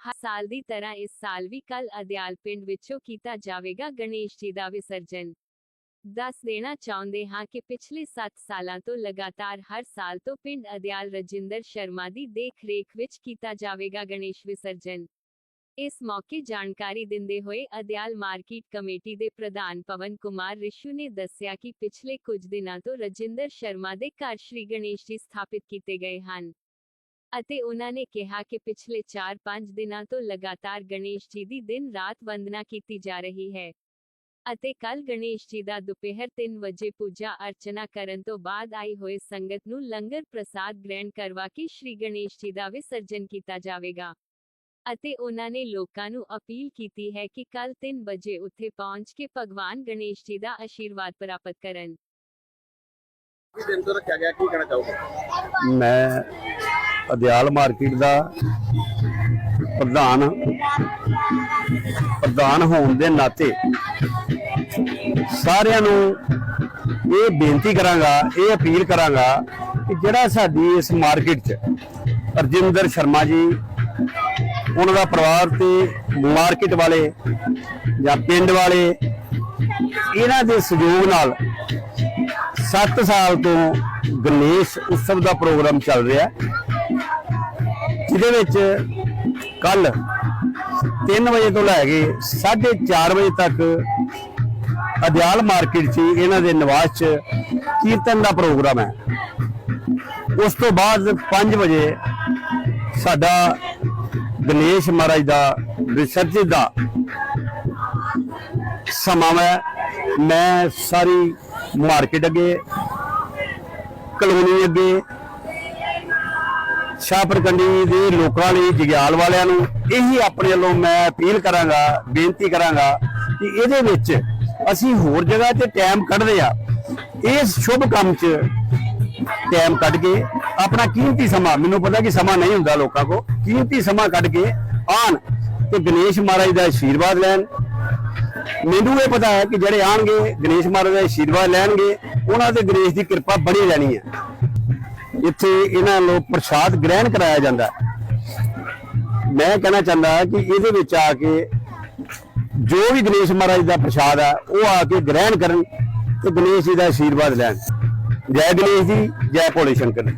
ਹਰ ਸਾਲ ਦੀ ਤਰ੍ਹਾਂ ਇਸ ਸਾਲ ਵੀ ਕੱਲ ਅਦਿਆਲ ਪਿੰਡ ਵਿੱਚੋਂ ਕੀਤਾ ਜਾਵੇਗਾ ਗਣੇਸ਼ ਜੀ ਦਾ ਵਿਸਰਜਨ। ਦੱਸ ਦੇਣਾ ਚਾਹੁੰਦੇ ਹਾਂ ਕਿ ਪਿਛਲੇ 7 ਸਾਲਾਂ ਤੋਂ ਲਗਾਤਾਰ ਹਰ ਸਾਲ ਤੋਂ ਪਿੰਡ ਅਦਿਆਲ ਰਜਿੰਦਰ ਸ਼ਰਮਾ ਦੀ ਦੇਖ-ਰੇਖ ਵਿੱਚ ਕੀਤਾ ਜਾਵੇਗਾ ਗਣੇਸ਼ ਵਿਸਰਜਨ। ਇਸ ਮੌਕੇ ਜਾਣਕਾਰੀ ਦਿੰਦੇ ਹੋਏ ਅਦਿਆਲ ਮਾਰਕੀਟ ਕਮੇਟੀ ਦੇ ਪ੍ਰਧਾਨ ਪਵਨ ਕੁਮਾਰ ਰਿਸ਼ੂ ਨੇ ਦੱਸਿਆ ਕਿ ਪਿਛਲੇ ਕੁਝ ਦਿਨਾਂ ਤੋਂ ਰਜਿੰਦਰ ਸ਼ਰਮਾ ਦੇ ਘਰ ਸ਼੍ਰੀ ਗਣੇਸ਼ ਜੀ ਸਥਾਪਿਤ ਕੀਤੇ ਗਏ ਹਨ। ਅਤੇ ਉਹਨਾਂ ਨੇ ਕਿਹਾ ਕਿ ਪਿਛਲੇ 4-5 ਦਿਨਾਂ ਤੋਂ ਲਗਾਤਾਰ ਗਣੇਸ਼ ਜੀ ਦੀ ਦਿਨ ਰਾਤ ਵੰਦਨਾ ਕੀਤੀ ਜਾ ਰਹੀ ਹੈ। ਅਤੇ ਕੱਲ ਗਣੇਸ਼ ਜੀ ਦਾ ਦੁਪਹਿਰ 3 ਵਜੇ ਪੂਜਾ ਅਰਚਨਾ ਕਰਨ ਤੋਂ ਬਾਅਦ ਆਈ ਹੋਏ ਸੰਗਤ ਨੂੰ ਲੰਗਰ ਪ੍ਰਸਾਦ ਗ੍ਰਹਿਣ ਕਰਵਾ ਕੇ ਸ਼੍ਰੀ ਗਣੇਸ਼ ਜੀ ਦਾ ਵਿਸਰਜਨ ਕੀਤਾ ਜਾਵੇਗਾ। ਅਤੇ ਉਹਨਾਂ ਨੇ ਲੋਕਾਂ ਨੂੰ ਅਪੀਲ ਕੀਤੀ ਹੈ ਕਿ ਕੱਲ 3 ਵਜੇ ਉੱਥੇ ਪਹੁੰਚ ਕੇ ਭਗਵਾਨ ਗਣੇਸ਼ ਜੀ ਦਾ ਆਸ਼ੀਰਵਾਦ ਪ੍ਰਾਪਤ ਕਰਨ। ਕੀ ਦਿਨ ਤੋਂ ਰੱਖਿਆ ਗਿਆ? ਕੀ ਕਹਿਣਾ ਚਾਹੋਗੇ? ਮੈਂ ਅਦਿਆਲ ਮਾਰਕੀਟ ਦਾ ਪ੍ਰਧਾਨ ਪ੍ਰਧਾਨ ਹੋਣ ਦੇ ਨਾਤੇ ਸਾਰਿਆਂ ਨੂੰ ਇਹ ਬੇਨਤੀ ਕਰਾਂਗਾ, ਇਹ ਅਪੀਲ ਕਰਾਂਗਾ ਕਿ ਜਿਹੜਾ ਸਾਡੀ ਇਸ ਮਾਰਕੀਟ 'ਚ ਅਰਜਿੰਦਰ ਸ਼ਰਮਾ ਜੀ, ਉਹਨਾਂ ਦਾ ਪਰਿਵਾਰ ਤੇ ਮਾਰਕੀਟ ਵਾਲੇ ਜਾਂ ਪਿੰਡ ਵਾਲੇ, ਇਹਨਾਂ ਦੇ ਸਹਿਯੋਗ ਨਾਲ 7 ਸਾਲ ਤੋਂ ਗਣੇਸ਼ ਉਤਸਵ ਦਾ ਪ੍ਰੋਗਰਾਮ ਚੱਲ ਰਿਹਾ। ਹੈ ਜਿਹਦੇ ਵਿੱਚ ਕੱਲ 3 ਵਜੇ ਤੋਂ ਲੈ ਕੇ 4:30 ਵਜੇ ਤੱਕ ਅਦਿਆਲ ਮਾਰਕੀਟ 'ਚ ਇਹਨਾਂ ਦੇ ਨਿਵਾਸ 'ਚ ਕੀਰਤਨ ਦਾ ਪ੍ਰੋਗਰਾਮ ਹੈ। ਉਸ ਤੋਂ ਬਾਅਦ 5 ਵਜੇ ਸਾਡਾ ਗਣੇਸ਼ ਮਹਾਰਾਜ ਦਾ ਵਿਸਰਜਨ ਦਾ ਸਮਾਂ ਹੈ। ਮੈਂ ਸਾਰੀ ਮਾਰਕੀਟ ਅੱਗੇ, ਕਲੋਨੀ ਅੱਗੇ ਸ਼ਾਹਪੁਰਕੰਡੀ ਦੇ ਲੋਕਾਂ ਲਈ, ਜਗਿਆਲ ਵਾਲਿਆਂ ਨੂੰ ਇਹੀ ਆਪਣੇ ਵੱਲੋਂ ਮੈਂ ਅਪੀਲ ਕਰਾਂਗਾ, ਬੇਨਤੀ ਕਰਾਂਗਾ ਕਿ ਇਹਦੇ ਵਿੱਚ ਅਸੀਂ ਹੋਰ ਜਗ੍ਹਾ ਤੇ ਟਾਈਮ ਕੱਢਦੇ ਆ ਇਸ ਸ਼ੁਭ ਕੰਮ 'ਚ ਟਾਈਮ ਕੱਢ ਕੇ ਆਪਣਾ ਕੀਮਤੀ ਸਮਾਂ, ਮੈਨੂੰ ਪਤਾ ਕਿ ਸਮਾਂ ਨਹੀਂ ਹੁੰਦਾ ਲੋਕਾਂ ਕੋ ਕੀਮਤੀ ਸਮਾਂ ਕੱਢ ਕੇ ਆਣ ਤੇ ਗਣੇਸ਼ ਮਹਾਰਾਜ ਦਾ ਆਸ਼ੀਰਵਾਦ ਲੈਣ। ਮੈਨੂੰ ਇਹ ਪਤਾ ਹੈ ਕਿ ਜਿਹੜੇ ਆਣਗੇ ਗਣੇਸ਼ ਮਹਾਰਾਜ ਦਾ ਆਸ਼ੀਰਵਾਦ ਲੈਣਗੇ, ਉਹਨਾਂ ਤੇ ਗਣੇਸ਼ ਦੀ ਕਿਰਪਾ ਬਣੀ ਰਹਿਣੀ ਹੈ। ਇੱਥੇ ਇਹਨਾਂ ਨੂੰ ਪ੍ਰਸਾਦ ਗ੍ਰਹਿਣ ਕਰਾਇਆ ਜਾਂਦਾ ਮੈਂ ਕਹਿਣਾ ਚਾਹੁੰਦਾ ਕਿ ਇਹਦੇ ਵਿੱਚ ਆ ਕੇ ਜੋ ਵੀ ਗਣੇਸ਼ ਮਹਾਰਾਜ ਦਾ ਪ੍ਰਸਾਦ ਹੈ, ਉਹ ਆ ਕੇ ਗ੍ਰਹਿਣ ਕਰਨ ਤੇ ਗਣੇਸ਼ ਜੀ ਦਾ ਆਸ਼ੀਰਵਾਦ ਲੈਣ। ਜੈ ਗਣੇਸ਼ ਜੀ, ਜੈ ਭੋਲੇ ਸ਼ੰਕਰ